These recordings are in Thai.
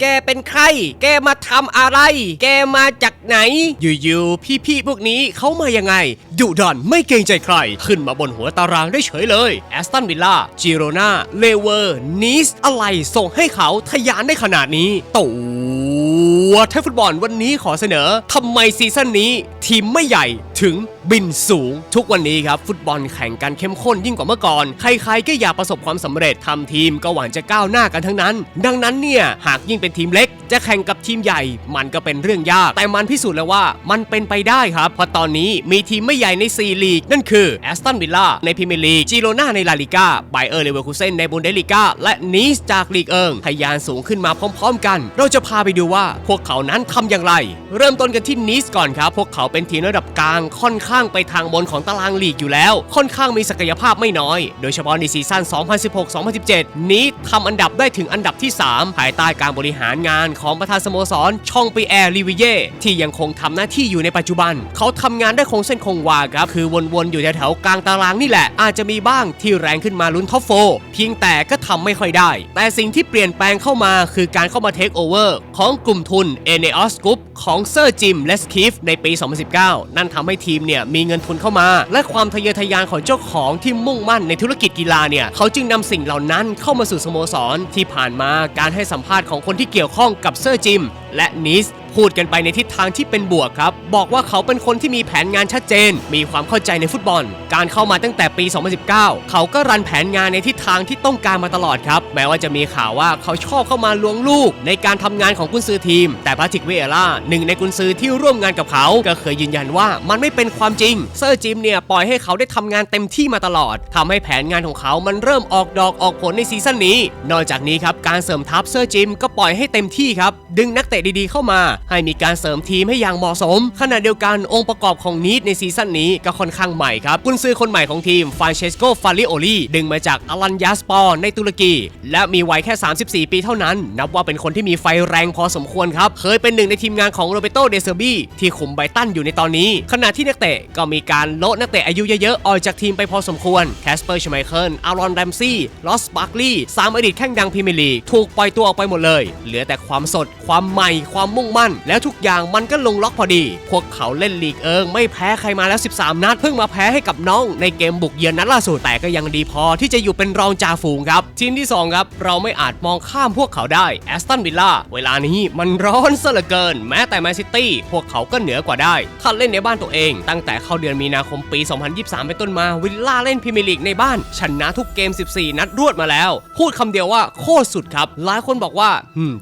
แกเป็นใคร แกมาทำอะไร แกมาจากไหน อยู่ๆ พี่ๆ พวกนี้เขามายังไง ดุดันไม่เกรงใจใคร ขึ้นมาบนหัวตารางได้เฉยเลย แอสตันวิลล่า จิโรนาเลเวอร์นีสอะไรส่งให้เขาทะยานได้ขนาดนี้ตัวเทพฟุตบอลวันนี้ขอเสนอทำไมซีซั่นนี้ ทีมไม่ใหญ่ ถึงบินสูง ทุกวันนี้ครับ ฟุตบอลแข่งกันเข้มข้นยิ่งกว่าเมื่อก่อน ใครๆก็อยากประสบความสำเร็จทำทีมก็หวังจะก้าวหน้ากันทั้งนั้น ดังนั้นเนี่ยหากยิ่งเป็นทีมเล็ก จะแข่งกับทีมใหญ่ มันก็เป็นเรื่องยาก แต่มันพิสูจน์แล้วว่ามันเป็นไปได้ครับ เพราะตอนนี้มีทีมไม่ใหญ่ใน4ลีก นั่นคือแอสตันวิลล่าในพรีเมียร์ลีกจิโรนาในลาลิก้าไบเออร์เลเวอร์คูเซนในบุนเดลิก้าและนีสจากลีกเอิงทะยานสูงขึ้นมาพร้อม ๆ กัน เราจะพาไปดูว่าพวกเขานั้นทำอย่างไร เริ่มต้นกันที่นีสก่อนครับพวกเขาเป็นทีมระดับกลางค่อนข้างไปทางบนของตารางลีกอยู่แล้ว ค่อนข้างมีศักยภาพไม่น้อย โดยเฉพาะในซีซั่น 2016-2017 นี้ทำอันดับได้ถึงอันดับที่ 3 ภายใต้การบริหารงานของประธานสโมสรชองปีแอร์ลิวิเย่ที่ยังคงทำหน้าที่อยู่ในปัจจุบัน เขาทำงานได้คงเส้นคงวาครับ คือวนๆอยู่แถวๆกลางตารางนี่แหละ อาจจะมีบ้างที่แรงขึ้นมาลุ้นท็อปโฟร์เพียงแต่ก็ทำไม่ค่อยได้ แต่สิ่งที่เปลี่ยนแปลงเข้ามาคือการเข้ามาเทคโอเวอร์ของกลุ่มทุน e n e o s Group ของเซอร์จิมเลสคิฟในปี 2019 นั่นทำให้ทีมเนี่ยมีเงินทุนเข้ามา และความทะเยอทะยานของเจ้าของที่มุ่งมั่นในธุรกิจกีฬาเนี่ยเขาจึงนำสิ่งเหล่านั้นเข้ามาสู่สโมสรที่ผ่านมาการให้สัมภาษณ์ของคนที่เกี่ยวข้องกับเซอร์จิมและนิส พูดกันไปในทิศทางที่เป็นบวกครับ บอกว่าเขาเป็นคนที่มีแผนงานชัดเจน มีความเข้าใจในฟุตบอล การเข้ามาตั้งแต่ปี 2019 เขาก็รันแผนงานในทิศทางที่ต้องการมาตลอดครับ แม้ว่าจะมีข่าวว่าเขาชอบเข้ามาลวงลูก ในการทำงานของกุนซือทีม แต่พาติกเวเอล่าหนึ่งในกุนซือที่ร่วมงานกับเขา ก็เคยยืนยันว่ามันไม่เป็นความจริง เซอร์จิมเนี่ยปล่อยให้เขาได้ทำงานเต็มที่มาตลอดทำให้แผนงานของเขามันเริ่มออกดอกออกผลในซีซั่นนี้ นอกจากนี้ครับการเสริมทัพเซอร์จิมก็ปล่อยให้เต็มที่ครับดึงนักเตะดีๆเข้ามาให้มีการเสริมทีมให้อย่างเหมาะสม ขณะเดียวกันองค์ประกอบของนีดในซีซั่นนี้ก็ค่อนข้างใหม่ครับกุนซือคนใหม่ของทีมฟานเชสโกฟาริโอลีดึงมาจากอลันยาสปอร์ในตุรกี และมีวัยแค่ 34 ปีเท่านั้น นับว่าเป็นคนที่มีไฟแรงพอสมควรครับ เคยเป็นหนึ่งในทีมงานของโรเบโตเดเซอร์บีที่คุมไบตันอยู่ในตอนนี้ ขณะที่นักเตะก็มีการโละนักเตะอายุเยอะๆ ออกจากทีมไปพอสมควรแคสเปอร์ชไมเคิลอารอนแรมซี่ลอสบาร์กลีย์สามอดีตแข้งดังพรีเมียร์ลีกถูกปล่อยตัวออกไปหมดเลย เหลือแต่ความสด ความใหม่ ความมุ่งมั่นแล้วทุกอย่างมันก็ลงล็อกพอดี พวกเขาเล่นลีกเอิงไม่แพ้ใครมาแล้ว 13 นัด เพิ่งมาแพ้ให้กับน้องในเกมบุกเยือนนัดล่าสุดแต่ก็ยังดีพอที่จะอยู่เป็นรองจ่าฝูงครับทีมที่ 2 ครับ เราไม่อาจมองข้ามพวกเขาได้แอสตันวิลล่าเวลานี้มันร้อนซะเหลือเกิน แม้แต่แมนซิตี้พวกเขาก็เหนือกว่าได้ถ้าเล่นในบ้านตัวเอง ตั้งแต่เข้าเดือนมีนาคมปี 2023 เป็นต้นมาวิลล่าเล่นพรีเมียร์ลีกในบ้านชนะทุกเกม 14 นัดรวดมาแล้ว พูดคำเดียวว่าโคตรสุดครับหลายคนบอกว่า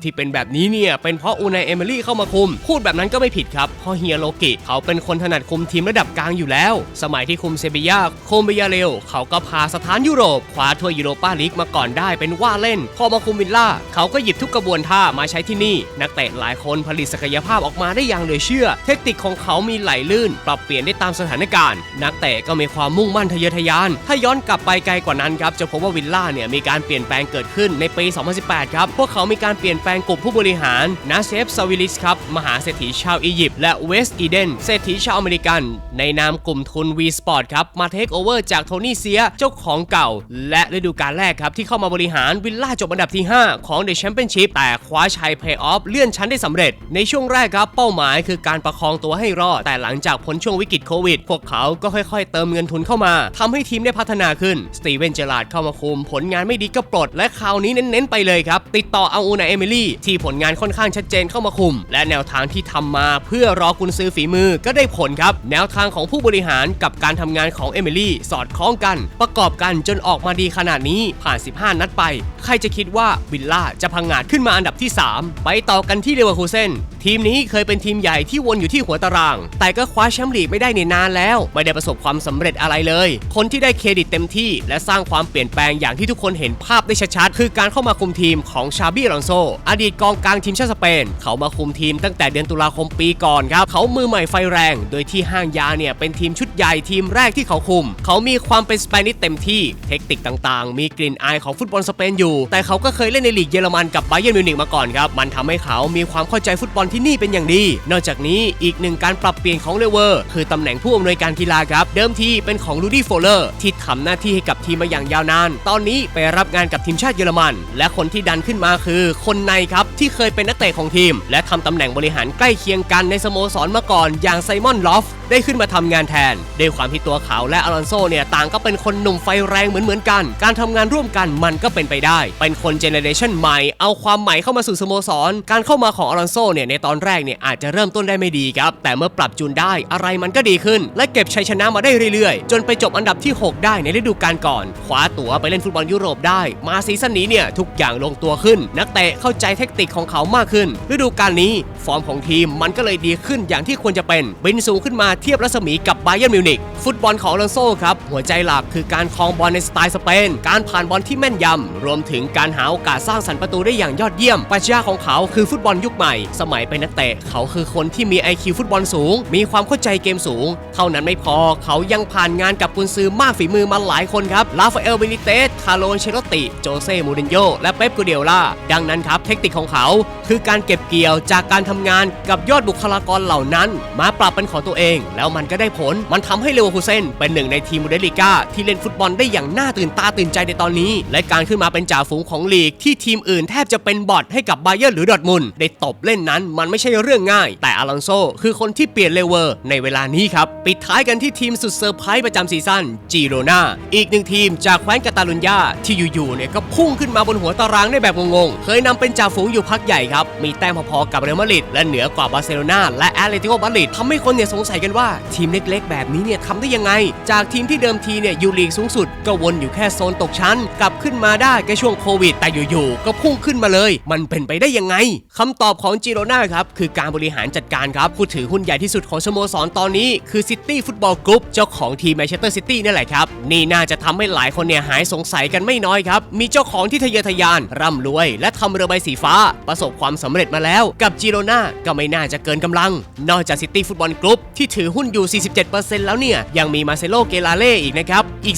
ที่เป็นแบบนี้เนี่ยเป็นเพราะอูนายเอมิลี่เข้ามาคุม พูดแบบนั้นก็ไม่ผิดครับเพราะเฮียโลกิ เขาเป็นคนถนัดคุมทีมระดับกลางอยู่แล้ว สมัยที่คุมเซบียาโคมเบียาเรลเขาก็พาสถานยุโรปคว้าถ้วยยูโรปาลีกมาก่อนได้เป็นว่าเล่น พอมาคุมวิลล่า เขาก็หยิบทุกกระบวนท่ามาใช้ที่นี่ นักเตะหลายคนผลิตศักยภาพออกมาได้อย่างเหลือเชื่อ เทคนิคของเขามีไหลลื่น ปรับเปลี่ยนได้ตามสถานการณ์ นักเตะก็มีความมุ่งมั่นทะเยอทะยาน ถ้าย้อนกลับไปไกลกว่านั้นครับจะพบว่าวิลล่าเนี่ยมีการเปลี่ยนแปลงเกิดขึ้นในปี 2018 ครับ พวกเขามีการเปลี่ยนแปลงกลุ่มผู้บริหารนาเซฟซาวิลิสครับมหาเศรษฐีชาวอียิปต์และเวสต์อีเดนเศรษฐีชาวอเมริกัน ในนามกลุ่มทุน V Sport ครับ มาเทคโอเวอร์จากโทนี่เซียเจ้าของเก่า และฤดูกาลแรกครับ ที่เข้ามาบริหารวิลล่าจบอันดับที่ 5 ของ The Championship แต่คว้าชัยเพย์ออฟเลื่อนชั้นได้สำเร็จ ในช่วงแรกครับเป้าหมายคือการประคองตัวให้รอด แต่หลังจากพ้นช่วงวิกฤตโควิด พวกเขาก็ค่อยๆ เติมเงินทุนเข้ามาทำให้ทีมได้พัฒนาขึ้นสตีเวนเจอราร์ดเข้ามาคุมผลงานไม่ดีก็ปลดและคราวนี้เน้นๆไปเลยครับติดต่อเอาอูนาเอมิลี่ที่ผลงานค่อนข้างชัดเจนเข้ามาคุม และแนวทางที่ทำมา เพื่อรอกุนซื้อฝีมือก็ได้ผลครับ แนวทางของผู้บริหารกับการทำงานของเอมิลี่สอดคล้องกัน ประกอบกันจนออกมาดีขนาดนี้ผ่าน 15 นัดไป ใครจะคิดว่าวิลล่าจะพังงาดขึ้นมาอันดับที่ 3 ไปต่อกันที่เลเวอร์คูเซนทีมนี้เคยเป็นทีมใหญ่ที่วนอยู่ที่หัวตาราง แต่ก็คว้าแชมป์ลีกไม่ได้ในนานแล้ว ไม่ได้ประสบความสำเร็จอะไรเลย คนที่ได้เครดิตเต็มที่ และสร้างความเปลี่ยนแปลงอย่างที่ทุกคนเห็นภาพได้ชัดๆ คือการเข้ามาคุมทีมของชาบี้ลอนโซ อดีตกองกลางทีมชาติสเปน เขามาคุมทีมตั้งแต่เดือนตุลาคมปีก่อนครับ เขามือใหม่ไฟแรง โดยที่ห้างยาเนี่ยเป็นทีมชุดใหญ่ทีมแรกที่เขาคุม เขามีความเป็นสเปนิชเต็มที่ เทคนิคต่างๆ มีกลิ่นอายของฟุตบอลสเปนอยู่ แต่เขาก็เคยเล่นในลีกเยอรมันกับไบเยร์นมิวนิกมาก่อนครับ มันทำให้เขามีความเข้าใจฟุตบอลที่นี่เป็นอย่างดี นอกจากนี้อีกหนึ่งการปรับเปลี่ยนของเลเวอร์ คือตำแหน่งผู้อำนวยการกีฬาครับ เดิมทีเป็นของลูดี้โฟเลอร์ที่ทำหน้าที่ให้กับทีมมาอย่างยาวนาน ตอนนี้ไปรับงานกับทีมชาติเยอรมัน และคนที่ดันขึ้นมาคือ คนในครับที่เคยเป็นนักเตะของทีม และทำตำแหน่งบริหารใกล้เคียงกันในสโมสรมาก่อนอย่างไซมอนลอฟได้ขึ้นมาทำงานแทนด้วยความที่ตัวเขาและอลอนโซเนี่ยต่างก็เป็นคนหนุ่มไฟแรงเหมือนเหมือนๆกัน การทำงานร่วมกันมันก็เป็นไปได้ เป็นคนเจเนเรชันใหม่เอาความใหม่เข้ามาสู่สโมสร การเข้ามาของอลอนโซเนี่ยในตอนแรกเนี่ยอาจจะเริ่มต้นได้ไม่ดีครับ แต่เมื่อปรับจูนได้อะไรมันก็ดีขึ้น และเก็บชัยชนะมาได้เรื่อยๆ จนไปจบอันดับที่ 6 ได้ในฤดูกาลก่อนคว้าตั๋วไปเล่นฟุตบอลยุโรปได้ มาซีซั่นนี้เนี่ยทุกอย่างลงตัวขึ้น นักเตะเข้าใจเทคนิคของเขามากขึ้น ฤดูกาลนี้ฟอร์มของทีมมันก็เลยดีขึ้นอย่างที่ควรจะเป็นบินสูงขึ้นมาเทียบรัศมีกับไบเย r n มิวนิกฟุตบอลของลอนโซ่ครับหัวใจหลักคือการครองบอลในสไตล์สเปนการผ่านบอลที่แม่นยำรวมถึงการหาโอกาสสร้างสรรค์ประตูได้อย่างยอดเยี่ยมปรัชญาของเขาคือฟุตบอลยุคใหม่ สมัยเป็นนักเตะ เขาคือคนที่มี IQ ฟุตบอลสูง มีความเข้าใจเกมสูง เท่านั้นไม่พอเขายังผ่านงานกับกุนซือมากฝีมือมาหลายคนครับลาฟาเอลเบนิเตสคาร์โลเชโรติ โจเซ่มูรินโญ่และเป๊ปกูเดียล่าดังนั้นครับเทคนิคของเขา คือการเก็บเกี่ยวจากการทำงานกับยอดบุคลากรเหล่านั้น มาปรับเป็นของตัวเอง แล้วมันก็ได้ผลมันทำให้เลวอคูเซนเป็นหนึ่งในทีมบูเดลิก้าที่เล่นฟุตบอลได้อย่างน่าตื่นตาตื่นใจในตอนนี้ และการขึ้นมาเป็นจ่าฝูงของลีกที่ทีมอื่นแทบจะเป็นบอทให้กับไบเยอร์หรือดอทมุนได้ตบเล่นนั้นมันไม่ใช่เรื่องง่าย แต่อลอนโซคือคนที่เปลี่ยนเลเวอร์ในเวลานี้ครับ ปิดท้ายกันที่ทีมสุดเซอร์ไพรส์ประจำซีซั่นจีโรนาอีกหนึ่งทีมจากแคว้นกาตาลุญญาที่อยู่ๆเนี่ยก็พุ่งขึ้นมาบนหัวตารางได้แบบงงๆ เคยนำเป็นจ่าฝูงอยู่พักใหญ่ครับ มีแต้มพอๆกับเรอัลมาดริดและเหนือกว่าบาร์เซโลนาและแอตเลติโกมาดริดทำให้คนเนี่ยสงสัยกันว่าทีมเล็กๆ แบบนี้เนี่ยทำได้ยังไง จากทีมที่เดิมทีเนี่ยอยู่ลีกสูงสุด ก็วนอยู่แค่โซนตกชั้น กลับขึ้นมาได้แค่ช่วงโควิด แต่อยู่ๆก็พุ่งขึ้นมาเลย มันเป็นไปได้ยังไงคำตอบของจิโรนาครับ คือการบริหารจัดการครับผู้ถือหุ้นใหญ่ที่สุดของสโมสรตอนนี้คือซิตี้ฟุตบอลกรุ๊ปเจ้าของทีมแมนเชสเตอร์ซิตี้นี่แหละครับ นี่น่าจะทำให้หลายคนเนี่ยหายสงสัยกันไม่น้อยครับ มีเจ้าของที่ทะเยอทะยาน ร่ำรวย และทำเรือใบสีฟ้า ประสบความสำเร็จมาแล้ว กับจิโรนาก็ไม่น่าจะเกินกำลัง นอกจากซิตี้ฟุตบอลกรุ๊ปที่ถือหุ้นอยู่ 47%แล้วเนี่ยยังมีมาเซโลเกลาเล่อีกนะครับอีก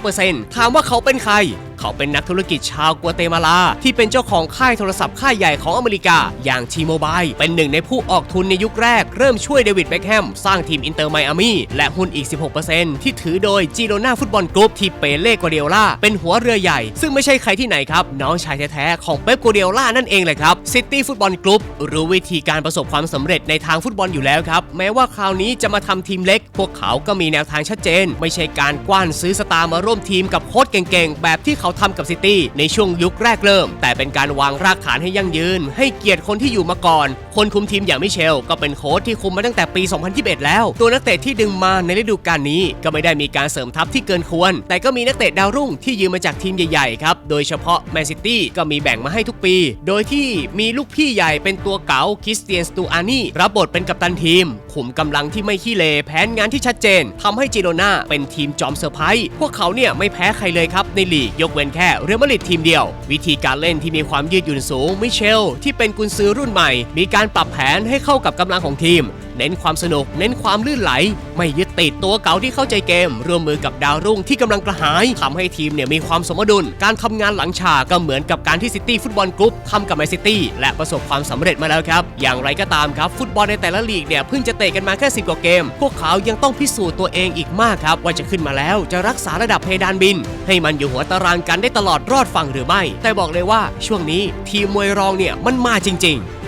35%ถามว่าเขาเป็นใคร เขาเป็นนักธุรกิจชาวกัวเตมาลา ที่เป็นเจ้าของค่ายโทรศัพท์ค่ายใหญ่ของอเมริกา อย่างทีโมบายเป็นหนึ่งในผู้ออกทุนในยุคแรก เริ่มช่วยเดวิดเบคแฮมสร้างทีมอินเตอร์ไมอามี่และหุ้นอีก 16%ที่ถือโดยจีโรนาฟุตบอลกรุ๊ปที่เปเล่กัวเดียล่าเป็นหัวเรือใหญ่ ซึ่งไม่ใช่ใครที่ไหนครับ น้องชายแท้ๆของเป๊ปกัวเดียล่านั่นเองเลยครับซิตี้ฟุตบอลกรุ๊ปรู้วิธีการประสบความสำเร็จในทางฟุตบอลอยู่แล้วครับแม้ว่าคราวนี้จะมาทำทีมเล็ก พวกเขาก็มีแนวทางชัดเจน ไม่ใช่การกว้านซื้อสตาร์มาร่วมทีมกับโค้ชเก่งๆแบบที่เขาาทำกับซิตี้ในช่วงยุคแรกเริ่ม แต่เป็นการวางรากฐานให้ยั่งยืน ให้เกียรติคนที่อยู่มาก่อน คนคุมทีมอย่างมิเชล ก็เป็นโค้ชที่คุมมาตั้งแต่ปี 2021 แล้ว ตัวนักเตะที่ดึงมาในฤดูกาลนี้ ก็ไม่ได้มีการเสริมทัพที่เกินควร แต่ก็มีนักเตะดาวรุ่งที่ยืมมาจากทีมใหญ่ๆครับโดยเฉพาะแมนซิตี้ก็มีแบ่งมาให้ทุกปี โดยที่มีลูกพี่ใหญ่เป็นตัวเก๋าคริสเตียนสตูอานี่รับบทเป็นกัปตันทีม ขุมกำลังที่ไม่ขี้เลแผนงานที่ชัดเจนทำให้จิโรนาเป็นทีมจอมเซอร์ไพรส์พวกเขาเนี่ยไม่แพ้ใครเลยครับในลีกยกเว้นแค่เรอัลมาดริดทีมเดียว วิธีการเล่นที่มีความยืดหยุ่นสูงมิเชล ที่เป็นกุนซือรุ่นใหม่ มีการปรับแผนให้เข้ากับกำลังของทีม เน้นความสนุก เน้นความลื่นไหล ไม่ยึดติดตัวเก่าที่เข้าใจเกม ร่วมมือกับดาวรุ่งที่กำลังกระหายทำให้ทีมเนี่ยมีความสมดุล การทำงานหลังฉากก็เหมือนกับการที่ซิตี้ฟุตบอลกรุ๊ปทำกับแมนซิตี้และประสบความสำเร็จมาแล้วครับ อย่างไรก็ตามครับฟุตบอลในแต่ละลีกเนี่ยเพิ่งจะเตะกันมาแค่10กว่าเกม พวกเขายังต้องพิสูจน์ตัวเองอีกมากครับว่าจะขึ้นมาแล้วจะรักษาระดับเพดานบิน ให้มันอยู่หัวตารางกันได้ตลอดรอดฝั่งหรือไม่ แต่บอกเลยว่าช่วงนี้ทีมมวยรองเนี่ยมันมาจริง ๆ